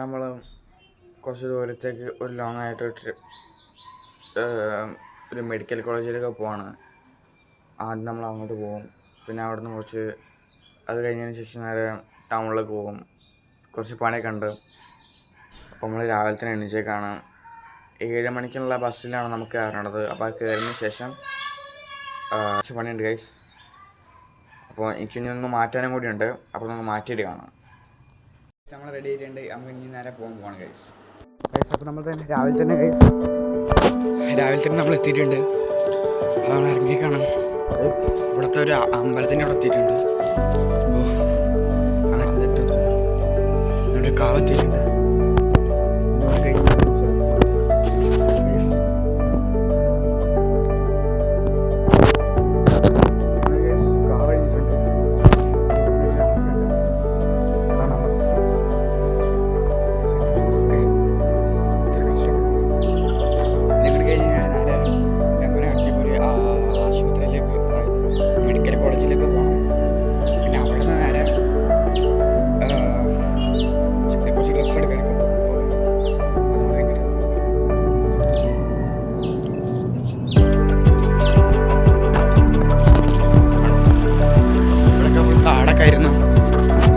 നമ്മൾ കുറച്ച് ദൂരത്തേക്ക് ഒരു ലോങ് ആയിട്ട് ഒരു ഒരു മെഡിക്കൽ കോളേജിലൊക്കെ പോവാണ്. ആദ്യം നമ്മൾ അങ്ങോട്ട് പോകും. പിന്നെ അവിടെ നിന്ന് കുറച്ച് അത് കഴിഞ്ഞതിന് ശേഷം നേരെ ടൗണിലേക്ക് പോകും. കുറച്ച് പണിയൊക്കെ ഉണ്ട്. അപ്പോൾ നമ്മൾ രാവിലെ തന്നെ എണീച്ചേക്കാണ്. ഏഴ് മണിക്കുള്ള ബസ്സിലാണ് നമുക്ക് കയറേണ്ടത് അപ്പോൾ അത് കയറിയതിന് ശേഷം കുറച്ച് പണിയുണ്ട് ഗൈസ് അപ്പോൾ എനിക്കിനി ഒന്ന് മാറ്റാനും കൂടിയുണ്ട്. അപ്പോൾ നമുക്ക് മാറ്റിയിട്ട് കാണാം. നമ്മൾ റെഡി ആയിട്ടുണ്ട്. നമുക്ക് ഇനി നേരെ പോകാൻ പോകണം ഗൈസ് ഗൈസ് അപ്പോൾ നമ്മൾ തന്നെ രാവിലെ തന്നെ ഗൈസ് രാവിലെ തന്നെ നമ്മൾ എത്തിയിട്ടുണ്ട്. നമ്മൾ ഇറങ്ങി കാണാം ഇവിടുത്തെ ഒരു അമ്പലത്തിന് അമ്പലത്തിന്റെ അവിടെ എത്തിയിട്ടുണ്ട്. ഒരു കാവ് എത്തിയിട്ടുണ്ട്.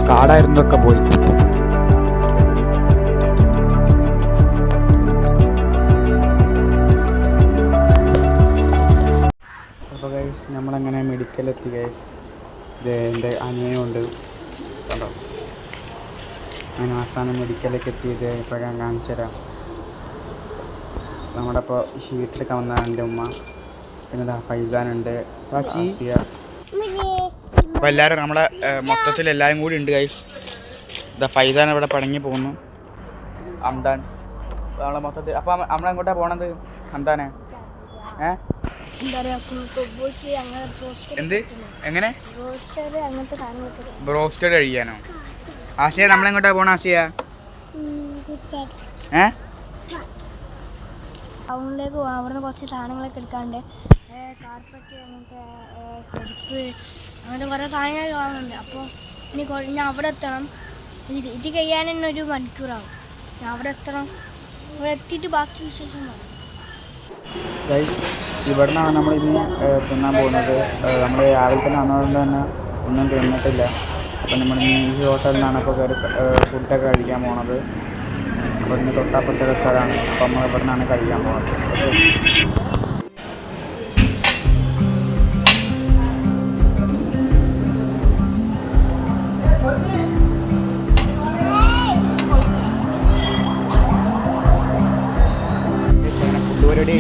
കാടായിരുന്നൊക്കെ പോയി. അപ്പോൾ ഗൈസ് നമ്മളങ്ങനെ മെഡിക്കലെത്തി ഗൈസ് ഇത് എന്റെ അനിയനുണ്ട്. കണ്ടോ? ഞാൻ അവസാനം മെഡിക്കലിലേക്ക് എത്തിയത് ഇപ്പോൾ ഞാൻ കാണിച്ചു തരാം. നമ്മുടെ ഇപ്പോൾ ഷീറ്റിലൊക്കെ വന്നതാണ് എന്റെ ഉമ്മ. പിന്നെ ഫൈസാനുണ്ട് അപ്പോൾ എല്ലാവരും നമ്മളെ മൊത്തത്തിൽ എല്ലാവരും കൂടി ഉണ്ട് ഗൈസ് ഇതാ ഫൈസാൻ ഇവിടെ പടങ്ങി പോകുന്നു. അംദാൻ. നമ്മളെ മൊത്തത്തിൽ അപ്പോൾ നമ്മളെങ്ങോട്ടാണ് പോണത്? അംദാനെ. ഏ? എന്താ എങ്ങനെ? ബ്രോസ്റ്റഡ് കഴിക്കാനോ ആശയ നമ്മളെങ്ങോട്ടാ പോണ ആശയ? ഏ? ടൗണിലേക്ക് പോകാം അവിടുന്ന് കുറച്ച് സാധനങ്ങളൊക്കെ എടുക്കാണ്ട്. കാർപ്പറ്റ് അങ്ങനത്തെ ചെരുപ്പ് അങ്ങനത്തെ കുറേ സാധനങ്ങൾ വാങ്ങുന്നുണ്ട് അപ്പോൾ ഇനി ഞാൻ അവിടെ എത്തണം. ഇത് ഇത് കഴിയാൻ തന്നെ ഒരു മണിക്കൂറാവും. ഞാൻ അവിടെ എത്തണം. അവിടെ എത്തിയിട്ട് ബാക്കി വിശേഷം പറയും നിന്നാണ് നമ്മൾ ഇനി തിന്നാൻ പോകുന്നത്. നമ്മൾ രാവിലെ തന്നെ വന്നതുകൊണ്ട് തന്നെ ഒന്നും തിന്നിട്ടില്ല. അപ്പം നമ്മൾ ഈ ഹോട്ടലിൽ നിന്നാണ് ഇപ്പോൾ കയറി ഫുഡൊക്കെ കഴിക്കാൻ പോണത്. അപ്പോൾ ഇന്ന് തൊട്ടപ്പുറത്തെ ഒരു സ്ഥലമാണ്. അപ്പോൾ നമ്മൾ ഇവിടെ നിന്നാണ് കഴിക്കാൻ പോകുന്നത് ഓക്കെ ഫുഡ് പരിപാടി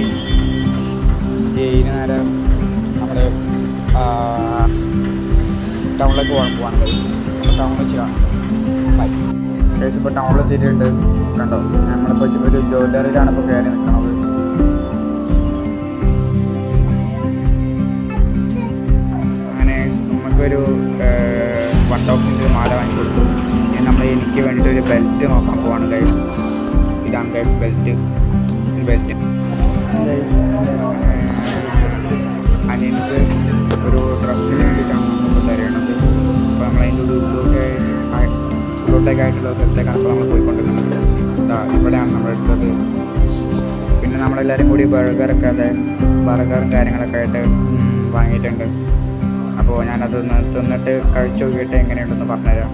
ഇനി നേരെ നമ്മൾ ടൗണിലേക്ക് പോകാൻ പോകാൻ കഴിയും ടൗണിൽ വെച്ച് കാണാം. ബൈ ഇപ്പോൾ ടൗണിൽ എത്തിയിട്ടുണ്ട് കണ്ടോ? നമ്മളിപ്പോൾ ഒരു ജ്വല്ലറിയിലാണ് ഇപ്പോൾ കയറി നിൽക്കണത് അങ്ങനെ നമുക്കൊരു വൺ തൗസൻഡ് മാല വാങ്ങി കൊടുത്തു. ഇനി നമ്മൾ എനിക്ക് വേണ്ടിയിട്ട് ഒരു ബെൽറ്റ് നോക്കാൻ പോവാണ് ഗൈസ് ഇതാണ് ഗൈസ് ബെൽറ്റ് ബെൽറ്റ് ഗൈസ് അനിയനക്ക് ഒരു ഡ്രസ്സിന് വേണ്ടിയിട്ടാണ് നമ്മളിപ്പോൾ തരേണ്ടത്. അപ്പോൾ നമ്മളതിന്റെ ഉള്ളിലോട്ട് ഉള്ളിലോട്ടേക്ക് ആയിട്ടുള്ള സ്ഥലത്തേക്കാണ് ഇപ്പോൾ നമ്മൾ പോയിക്കൊണ്ടിരിക്കുന്നത്. ഇവിടെയാണ് നമ്മൾ എടുത്തത് പിന്നെ നമ്മളെല്ലാവരും കൂടി ബർഗറൊക്കെ അതെ ബർഗറും കാര്യങ്ങളൊക്കെ ആയിട്ട് വാങ്ങിയിട്ടുണ്ട്. അപ്പോൾ ഞാനത് തിന്നിട്ട് കഴിച്ചു നോക്കിയിട്ട് എങ്ങനെയുണ്ടെന്ന് പറഞ്ഞുതരാം.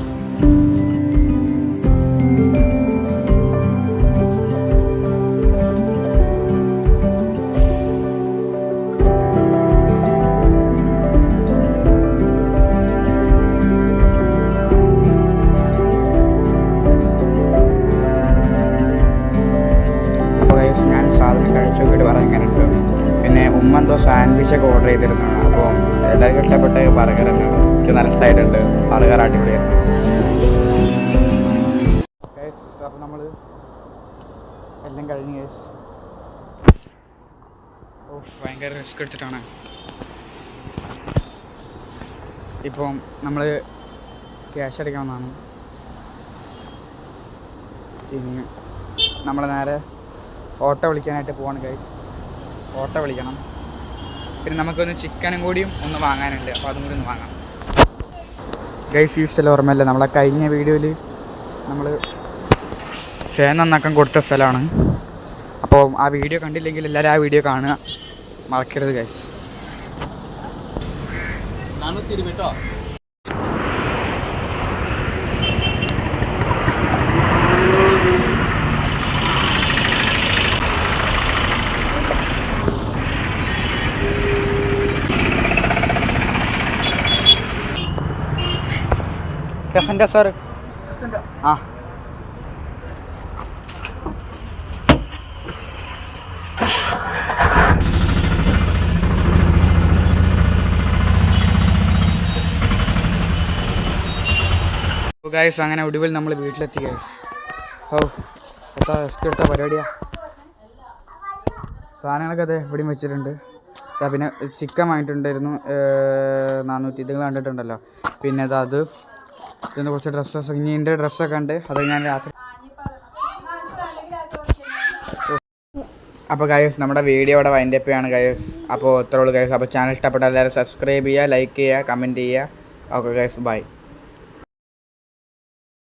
പിന്നെ ഉമ്മ എന്തോ സാൻഡ്വിച്ചൊക്കെ ഓർഡർ ചെയ്തിരുന്നതാണ്. അപ്പോൾ എല്ലാവർക്കും ഇഷ്ടപ്പെട്ട ബർഗർ തന്നെയാണ്. എനിക്ക് നല്ല ഇഷ്ടമായിട്ടുണ്ട്. ബർഗർ അടിപൊളിയായിരുന്നു. അപ്പോൾ നമ്മൾ എല്ലാം കഴിഞ്ഞ് കേസ് ഓ ഭയങ്കര റിസ്ക് എടുത്തിട്ടാണ്. ഇപ്പം നമ്മൾ ക്യാഷ് അടിക്കാൻ വന്നതാണ് ഇനി നമ്മൾ നേരെ ഓട്ടോ വിളിക്കാനായിട്ട് പോവാണ് ഗൈസ് ഓട്ടോ വിളിക്കണം. പിന്നെ നമുക്കൊന്ന് ചിക്കനും കൂടിയും ഒന്ന് വാങ്ങാനുണ്ട്. അപ്പോൾ അതും കൂടി ഒന്ന് വാങ്ങാം. ഗൈസ് ഈ സ്ഥലം ഓർമ്മയല്ല. നമ്മളെ കഴിഞ്ഞ വീഡിയോയിൽ നമ്മൾ ഫാൻ നന്നാക്കാൻ കൊടുത്ത സ്ഥലമാണ്. അപ്പോൾ ആ വീഡിയോ കണ്ടില്ലെങ്കിൽ എല്ലാവരും ആ വീഡിയോ കാണുക. മറക്കരുത് ഗൈസ് കേട്ടോ. കഫന്റെ സാർ ആ ഗൈസ് അങ്ങനെ ഒടുവിൽ നമ്മൾ വീട്ടിലെത്തി ഗൈസ് ഓ എത്താ റിസ്ക് എടുത്ത പരിപാടിയാ? സാധനങ്ങളൊക്കെ അതെ ഇവിടെയും വെച്ചിട്ടുണ്ട്. പിന്നെ ചിക്കൻ വാങ്ങിയിട്ടുണ്ടായിരുന്നു. നാനൂറ്റി ഇതുങ്ങൾ കണ്ടിട്ടുണ്ടല്ലോ. പിന്നെ അത് പിന്നെ കുറച്ച് ഡ്രസ്സസ് ഇനിന്റെ ഡ്രസ്സൊക്കെ ഉണ്ട് അത് ഞാൻ രാത്രി അപ്പോൾ ഗൈസ് നമ്മുടെ വീഡിയോ ഇവിടെ വൈൻഡ് അപ്പ് ചെയ്യാണ് ഗൈസ് അപ്പോൾ ഇത്രയുള്ളൂ ഗൈസ് അപ്പോൾ ചാനൽ ഇഷ്ടപ്പെട്ട എല്ലാവരും സബ്സ്ക്രൈബ് ചെയ്യുക ലൈക്ക് ചെയ്യുക കമന്റ് ചെയ്യുക. Okay guys bye